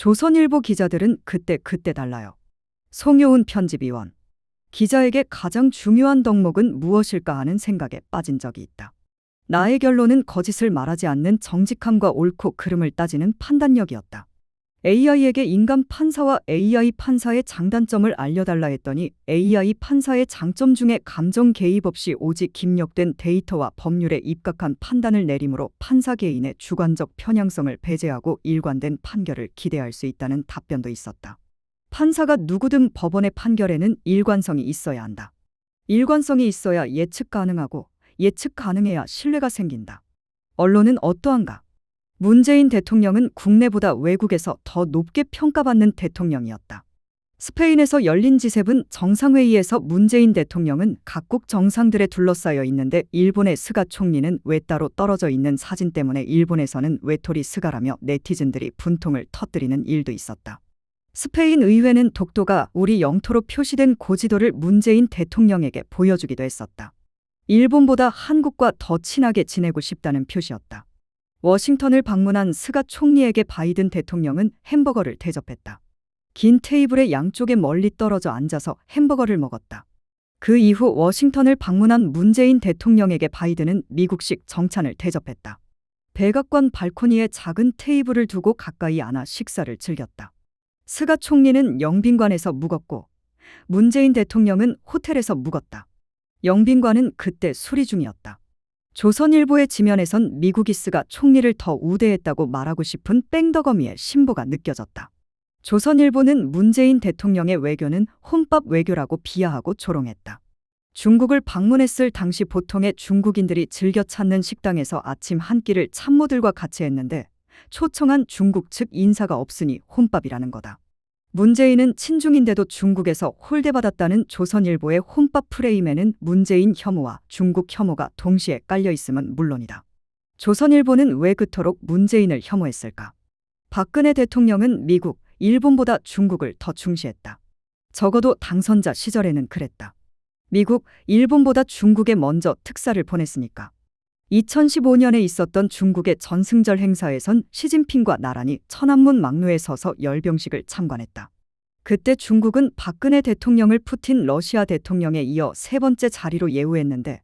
조선일보 기자들은 그때 그때 달라요. 송효은 편집위원. 기자에게 가장 중요한 덕목은 무엇일까 하는 생각에 빠진 적이 있다. 나의 결론은 거짓을 말하지 않는 정직함과 옳고 그름을 따지는 판단력이었다. AI에게 인간 판사와 AI 판사의 장단점을 알려달라 했더니 AI 판사의 장점 중에 감정 개입 없이 오직 입력된 데이터와 법률에 입각한 판단을 내림으로 판사 개인의 주관적 편향성을 배제하고 일관된 판결을 기대할 수 있다는 답변도 있었다. 판사가 누구든 법원의 판결에는 일관성이 있어야 한다. 일관성이 있어야 예측 가능하고 예측 가능해야 신뢰가 생긴다. 언론은 어떠한가? 문재인 대통령은 국내보다 외국에서 더 높게 평가받는 대통령이었다. 스페인에서 열린 G7 정상회의에서 문재인 대통령은 각국 정상들에 둘러싸여 있는데 일본의 스가 총리는 왜 따로 떨어져 있는 사진 때문에 일본에서는 외톨이 스가라며 네티즌들이 분통을 터뜨리는 일도 있었다. 스페인 의회는 독도가 우리 영토로 표시된 고지도를 문재인 대통령에게 보여주기도 했었다. 일본보다 한국과 더 친하게 지내고 싶다는 표시였다. 워싱턴을 방문한 스가 총리에게 바이든 대통령은 햄버거를 대접했다. 긴 테이블의 양쪽에 멀리 떨어져 앉아서 햄버거를 먹었다. 그 이후 워싱턴을 방문한 문재인 대통령에게 바이든은 미국식 정찬을 대접했다. 백악관 발코니에 작은 테이블을 두고 가까이 앉아 식사를 즐겼다. 스가 총리는 영빈관에서 묵었고 문재인 대통령은 호텔에서 묵었다. 영빈관은 그때 수리 중이었다. 조선일보의 지면에선 미국이 스가 총리를 더 우대했다고 말하고 싶은 뺑덕어미의 신보가 느껴졌다. 조선일보는 문재인 대통령의 외교는 혼밥 외교라고 비하하고 조롱했다. 중국을 방문했을 당시 보통의 중국인들이 즐겨 찾는 식당에서 아침 한 끼를 참모들과 같이 했는데 초청한 중국 측 인사가 없으니 혼밥이라는 거다. 문재인은 친중인데도 중국에서 홀대받았다는 조선일보의 혼밥 프레임에는 문재인 혐오와 중국 혐오가 동시에 깔려 있음은 물론이다. 조선일보는 왜 그토록 문재인을 혐오했을까? 박근혜 대통령은 미국, 일본보다 중국을 더 중시했다. 적어도 당선자 시절에는 그랬다. 미국, 일본보다 중국에 먼저 특사를 보냈으니까. 2015년에 있었던 중국의 전승절 행사에선 시진핑과 나란히 천안문 막루에 서서 열병식을 참관했다. 그때 중국은 박근혜 대통령을 푸틴 러시아 대통령에 이어 세 번째 자리로 예우했는데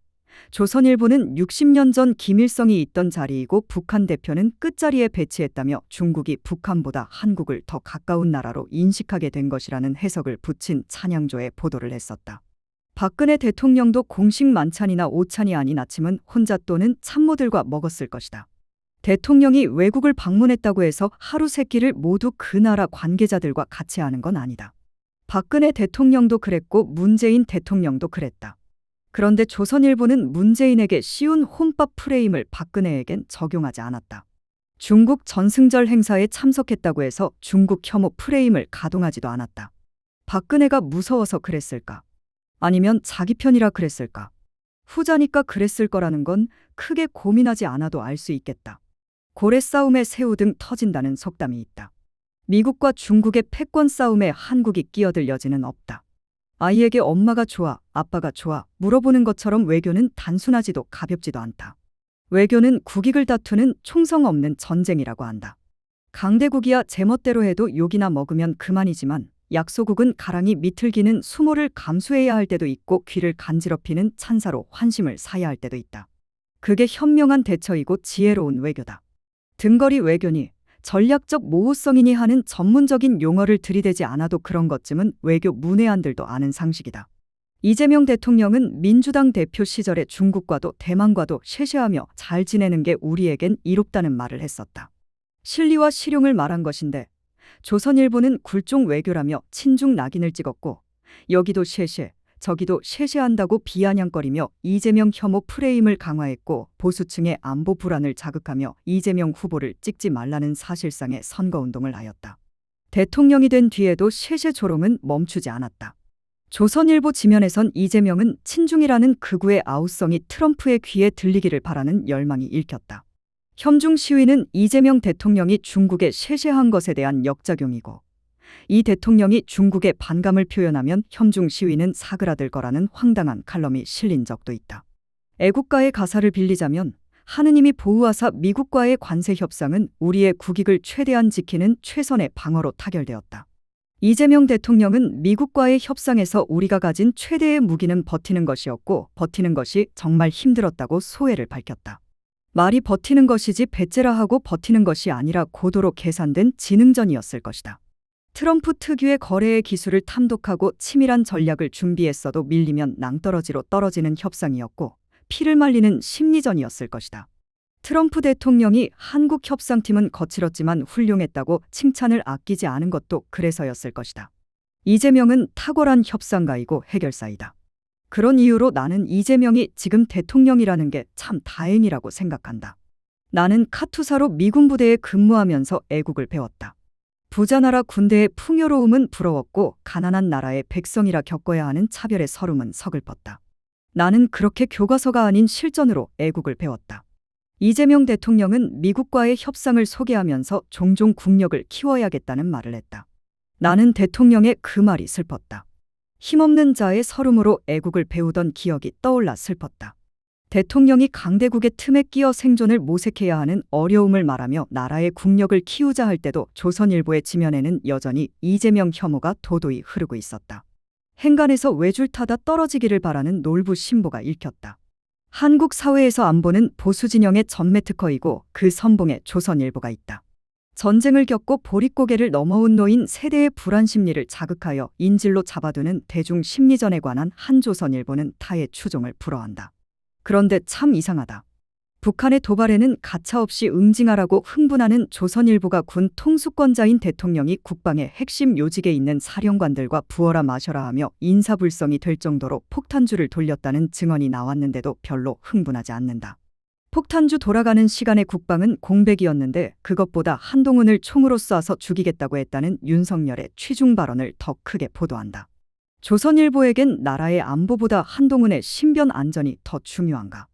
조선일보는 60년 전 김일성이 있던 자리이고 북한 대표는 끝자리에 배치했다며 중국이 북한보다 한국을 더 가까운 나라로 인식하게 된 것이라는 해석을 붙인 찬양조에 보도를 했었다. 박근혜 대통령도 공식 만찬이나 오찬이 아닌 아침은 혼자 또는 참모들과 먹었을 것이다. 대통령이 외국을 방문했다고 해서 하루 세 끼를 모두 그 나라 관계자들과 같이 하는 건 아니다. 박근혜 대통령도 그랬고 문재인 대통령도 그랬다. 그런데 조선일보는 문재인에게 쉬운 혼밥 프레임을 박근혜에겐 적용하지 않았다. 중국 전승절 행사에 참석했다고 해서 중국 혐오 프레임을 가동하지도 않았다. 박근혜가 무서워서 그랬을까? 아니면 자기 편이라 그랬을까? 후자니까 그랬을 거라는 건 크게 고민하지 않아도 알 수 있겠다. 고래 싸움에 새우 등 터진다는 속담이 있다. 미국과 중국의 패권 싸움에 한국이 끼어들 여지는 없다. 아이에게 엄마가 좋아, 아빠가 좋아 물어보는 것처럼 외교는 단순하지도 가볍지도 않다. 외교는 국익을 다투는 총성 없는 전쟁이라고 한다. 강대국이야 제멋대로 해도 욕이나 먹으면 그만이지만 약소국은 가랑이 미틀기는 수모를 감수해야 할 때도 있고 귀를 간지럽히는 찬사로 환심을 사야 할 때도 있다. 그게 현명한 대처이고 지혜로운 외교다. 등거리 외교니 전략적 모호성이니 하는 전문적인 용어를 들이대지 않아도 그런 것쯤은 외교 문외한들도 아는 상식이다. 이재명 대통령은 민주당 대표 시절에 중국과도 대만과도 쉐쉐하며 잘 지내는 게 우리에겐 이롭다는 말을 했었다. 실리와 실용을 말한 것인데 조선일보는 굴종 외교라며 친중 낙인을 찍었고 여기도 쉐쉐 저기도 쉐쉐한다고 비아냥거리며 이재명 혐오 프레임을 강화했고 보수층의 안보 불안을 자극하며 이재명 후보를 찍지 말라는 사실상의 선거운동을 하였다. 대통령이 된 뒤에도 쉐쉐 조롱은 멈추지 않았다. 조선일보 지면에선 이재명은 친중이라는 극우의 아우성이 트럼프의 귀에 들리기를 바라는 열망이 읽혔다. 현중 시위는 이재명 대통령이 중국에 쉐쉐한 것에 대한 역작용이고 이 대통령이 중국에 반감을 표현하면 현중 시위는 사그라들 거라는 황당한 칼럼이 실린 적도 있다. 애국가의 가사를 빌리자면 하느님이 보호하사 미국과의 관세 협상은 우리의 국익을 최대한 지키는 최선의 방어로 타결되었다. 이재명 대통령은 미국과의 협상에서 우리가 가진 최대의 무기는 버티는 것이었고 버티는 것이 정말 힘들었다고 소회를 밝혔다. 말이 버티는 것이지 배째라 하고 버티는 것이 아니라 고도로 계산된 지능전이었을 것이다. 트럼프 특유의 거래의 기술을 탐독하고 치밀한 전략을 준비했어도 밀리면 낭떠러지로 떨어지는 협상이었고 피를 말리는 심리전이었을 것이다. 트럼프 대통령이 한국 협상팀은 거칠었지만 훌륭했다고 칭찬을 아끼지 않은 것도 그래서였을 것이다. 이재명은 탁월한 협상가이고 해결사이다. 그런 이유로 나는 이재명이 지금 대통령이라는 게 참 다행이라고 생각한다. 나는 카투사로 미군 부대에 근무하면서 애국을 배웠다. 부자 나라 군대의 풍요로움은 부러웠고 가난한 나라의 백성이라 겪어야 하는 차별의 서름은 서글펐다. 나는 그렇게 교과서가 아닌 실전으로 애국을 배웠다. 이재명 대통령은 미국과의 협상을 소개하면서 종종 국력을 키워야겠다는 말을 했다. 나는 대통령의 그 말이 슬펐다. 힘없는 자의 서름으로 애국을 배우던 기억이 떠올라 슬펐다. 대통령이 강대국의 틈에 끼어 생존을 모색해야 하는 어려움을 말하며 나라의 국력을 키우자 할 때도 조선일보의 지면에는 여전히 이재명 혐오가 도도히 흐르고 있었다. 행간에서 외줄 타다 떨어지기를 바라는 놀부 신보가 읽혔다. 한국 사회에서 안보는 보수 진영의 전매 특허이고 그 선봉에 조선일보가 있다. 전쟁을 겪고 보릿고개를 넘어온 노인 세대의 불안 심리를 자극하여 인질로 잡아두는 대중 심리전에 관한 한조선일보는 타의 추종을 불허한다. 그런데 참 이상하다. 북한의 도발에는 가차없이 응징하라고 흥분하는 조선일보가 군 통수권자인 대통령이 국방의 핵심 요직에 있는 사령관들과 부어라 마셔라 하며 인사불성이 될 정도로 폭탄주를 돌렸다는 증언이 나왔는데도 별로 흥분하지 않는다. 폭탄주 돌아가는 시간의 국방은 공백이었는데 그것보다 한동훈을 총으로 쏴서 죽이겠다고 했다는 윤석열의 취중 발언을 더 크게 보도한다. 조선일보에겐 나라의 안보보다 한동훈의 신변 안전이 더 중요한가?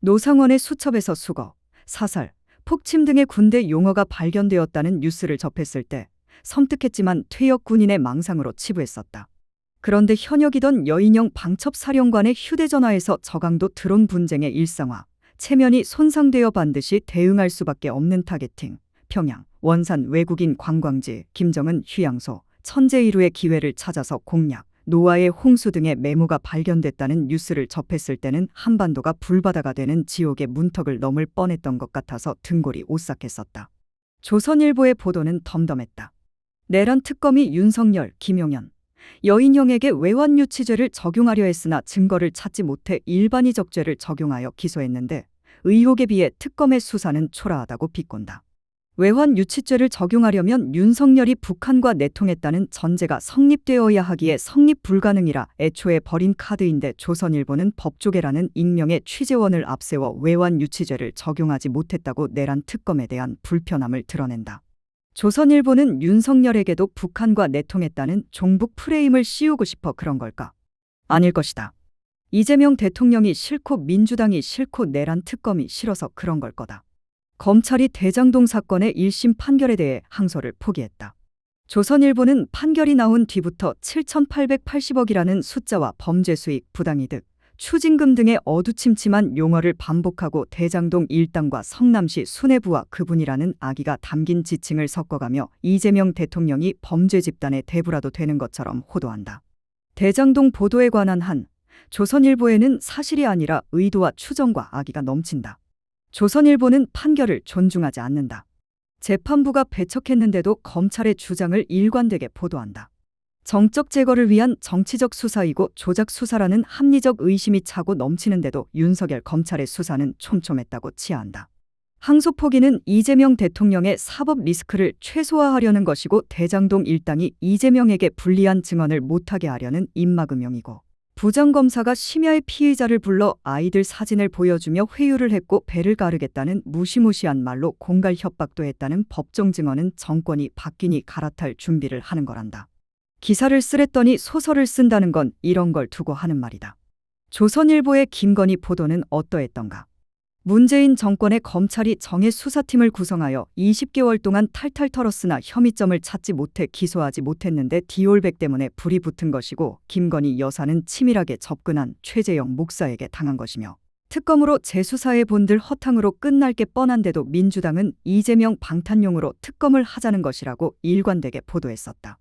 노상원의 수첩에서 수거, 사살, 폭침 등의 군대 용어가 발견되었다는 뉴스를 접했을 때 섬뜩했지만 퇴역 군인의 망상으로 치부했었다. 그런데 현역이던 여인영 방첩사령관의 휴대전화에서 저강도 드론 분쟁의 일상화, 체면이 손상되어 반드시 대응할 수밖에 없는 타겟팅, 평양, 원산 외국인 관광지, 김정은 휴양소, 천재이루의 기회를 찾아서 공략, 노아의 홍수 등의 메모가 발견됐다는 뉴스를 접했을 때는 한반도가 불바다가 되는 지옥의 문턱을 넘을 뻔했던 것 같아서 등골이 오싹했었다. 조선일보의 보도는 덤덤했다. 내란 특검이 윤석열, 김용현, 여인형에게 외환 유치죄를 적용하려 했으나 증거를 찾지 못해 일반이적 죄를 적용하여 기소했는데 의혹에 비해 특검의 수사는 초라하다고 비꼰다. 외환 유치죄를 적용하려면 윤석열이 북한과 내통했다는 전제가 성립되어야 하기에 성립 불가능이라 애초에 버린 카드인데 조선일보는 법조계라는 익명의 취재원을 앞세워 외환 유치죄를 적용하지 못했다고 내란 특검에 대한 불편함을 드러낸다. 조선일보는 윤석열에게도 북한과 내통했다는 종북 프레임을 씌우고 싶어 그런 걸까? 아닐 것이다. 이재명 대통령이 싫고 민주당이 싫고 내란 특검이 싫어서 그런 걸 거다. 검찰이 대장동 사건의 1심 판결에 대해 항소를 포기했다. 조선일보는 판결이 나온 뒤부터 7,880억이라는 숫자와 범죄 수익, 부당이득, 추징금 등의 어두침침한 용어를 반복하고 대장동 일당과 성남시 수뇌부와 그분이라는 아기가 담긴 지칭을 섞어가며 이재명 대통령이 범죄 집단의 대부라도 되는 것처럼 호도한다. 대장동 보도에 관한 한 조선일보에는 사실이 아니라 의도와 추정과 악의가 넘친다. 조선일보는 판결을 존중하지 않는다. 재판부가 배척했는데도 검찰의 주장을 일관되게 보도한다. 정적 제거를 위한 정치적 수사이고 조작 수사라는 합리적 의심이 차고 넘치는데도 윤석열 검찰의 수사는 촘촘했다고 치하한다. 항소 포기는 이재명 대통령의 사법 리스크를 최소화하려는 것이고 대장동 일당이 이재명에게 불리한 증언을 못하게 하려는 입막음용이고 부장검사가 심야의 피의자를 불러 아이들 사진을 보여주며 회유를 했고 배를 가르겠다는 무시무시한 말로 공갈 협박도 했다는 법정 증언은 정권이 바뀌니 갈아탈 준비를 하는 거란다. 기사를 쓰랬더니 소설을 쓴다는 건 이런 걸 두고 하는 말이다. 조선일보의 김건희 보도는 어떠했던가? 문재인 정권의 검찰이 정예 수사팀을 구성하여 20개월 동안 탈탈 털었으나 혐의점을 찾지 못해 기소하지 못했는데 디올백 때문에 불이 붙은 것이고 김건희 여사는 치밀하게 접근한 최재영 목사에게 당한 것이며 특검으로 재수사해 본들 허탕으로 끝날 게 뻔한데도 민주당은 이재명 방탄용으로 특검을 하자는 것이라고 일관되게 보도했었다.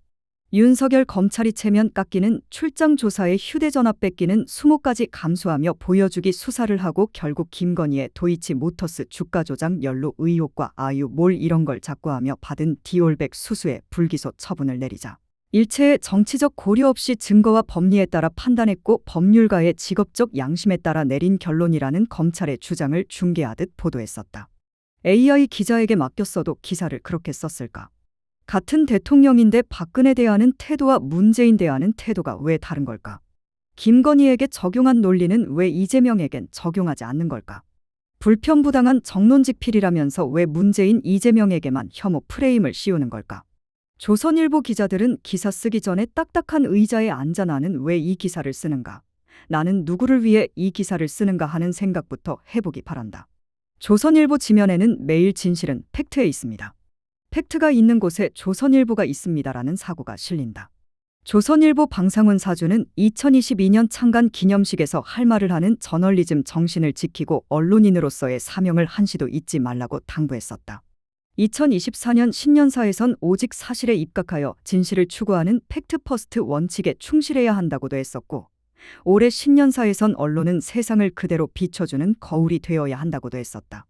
윤석열 검찰이 체면 깎기는 출장 조사에 휴대전화 뺏기는 20가지 감수하며 보여주기 수사를 하고 결국 김건희의 도이치 모터스 주가 조작 연루 의혹과 아유 뭘 이런 걸 자꾸 하며 받은 디올백 수수에 불기소 처분을 내리자. 일체의 정치적 고려 없이 증거와 법리에 따라 판단했고 법률가의 직업적 양심에 따라 내린 결론이라는 검찰의 주장을 중계하듯 보도했었다. AI 기자에게 맡겼어도 기사를 그렇게 썼을까? 같은 대통령인데 박근혜 대하는 태도와 문재인 대하는 태도가 왜 다른 걸까? 김건희에게 적용한 논리는 왜 이재명에겐 적용하지 않는 걸까? 불편부당한 정론직필이라면서 왜 문재인 이재명에게만 혐오 프레임을 씌우는 걸까? 조선일보 기자들은 기사 쓰기 전에 딱딱한 의자에 앉아 나는 왜 이 기사를 쓰는가? 나는 누구를 위해 이 기사를 쓰는가 하는 생각부터 해보기 바란다. 조선일보 지면에는 매일 진실은 팩트에 있습니다. 팩트가 있는 곳에 조선일보가 있습니다라는 사고가 실린다. 조선일보 방상훈 사주는 2022년 창간 기념식에서 할 말을 하는 저널리즘 정신을 지키고 언론인으로서의 사명을 한시도 잊지 말라고 당부했었다. 2024년 신년사에선 오직 사실에 입각하여 진실을 추구하는 팩트 퍼스트 원칙에 충실해야 한다고도 했었고, 올해 신년사에선 언론은 세상을 그대로 비춰주는 거울이 되어야 한다고도 했었다.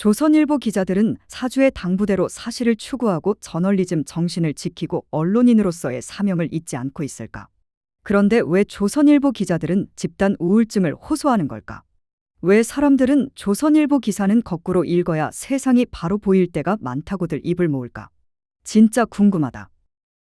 조선일보 기자들은 사주의 당부대로 사실을 추구하고 저널리즘 정신을 지키고 언론인으로서의 사명을 잊지 않고 있을까? 그런데 왜 조선일보 기자들은 집단 우울증을 호소하는 걸까? 왜 사람들은 조선일보 기사는 거꾸로 읽어야 세상이 바로 보일 때가 많다고들 입을 모을까? 진짜 궁금하다.